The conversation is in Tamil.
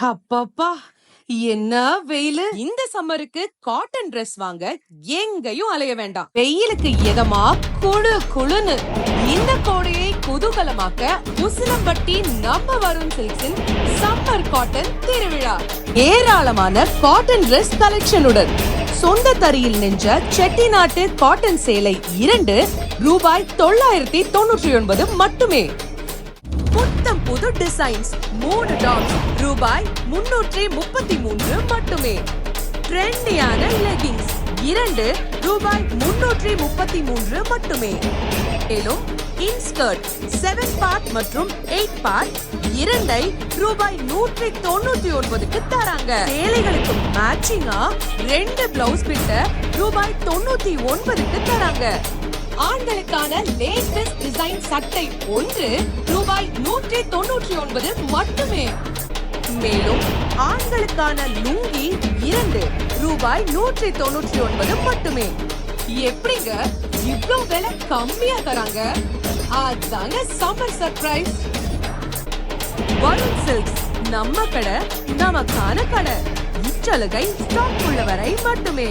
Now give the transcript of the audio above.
அப்பப்பா என்ன வெயிலு? இந்த சம்மருக்கு காட்டன் Dress வாங்க எங்கேயும் அலைய வேண்டாம். வெயிலுக்கு இதமா குளு குளுன்னு இந்த கோடையை குதூகலமாக்க உசிலம்பட்டி நம்ம வருண் சில்க்ஸின் சம்மர் காட்டன் திருவிழா. ஏராளமான காட்டன் Dress கலெக்ஷனுடன் சொந்த தரியில் நின்ற செட்டிநாட்டு காட்டன் சேலை இரண்டு ரூபாய் தொள்ளாயிரத்தி தொண்ணூற்றி ஒன்பது மட்டுமே. புத்தம் புது டிசைன்ஸ் மூணு டாப்ஸ் ரூபாய் முன்னூற்றி முப்பத்தி மூன்று மட்டுமே. ட்ரெண்டியான லெகிங்ஸ் இரண்டு ரூபாய் முன்னூற்றி முப்பத்தி மூன்று மட்டுமே. மேலும் இன்ஸ்கர்ட் செவன் பார்ட் மற்றும் எயிட் பார்ட் இரண்டை ரூபாய் நூற்றி தொண்ணூத்தி ஒன்பதுக்கு தராங்க. சேலைகளுக்கு மேட்சிங்கா ரெண்டு பிளவுஸ் பிட்ட ரூபாய் தொண்ணூத்தி ஒன்பதுக்கு தராங்க. ஆண்களுக்கான லேட்டஸ்ட் டிசைன் சட்டை ஒன்று ரூபாய் நூற்றி மட்டுமே. மேலும் ஆண்களுக்கான லுங்கி இரண்டு ரூபாய் நூற்றி தொண்ணூற்றி ஒன்பது மட்டுமே. எப்படிங்க? இவ்வளவு விலை கம்மியா தராங்க. அதாங்க சம்மர் சர்ப்ரைஸ் வருண் சில்க்ஸ் நம்ம கடை நமக்கான கடை. இச்சலுகை ஸ்டாக் உள்ளவரை மட்டுமே.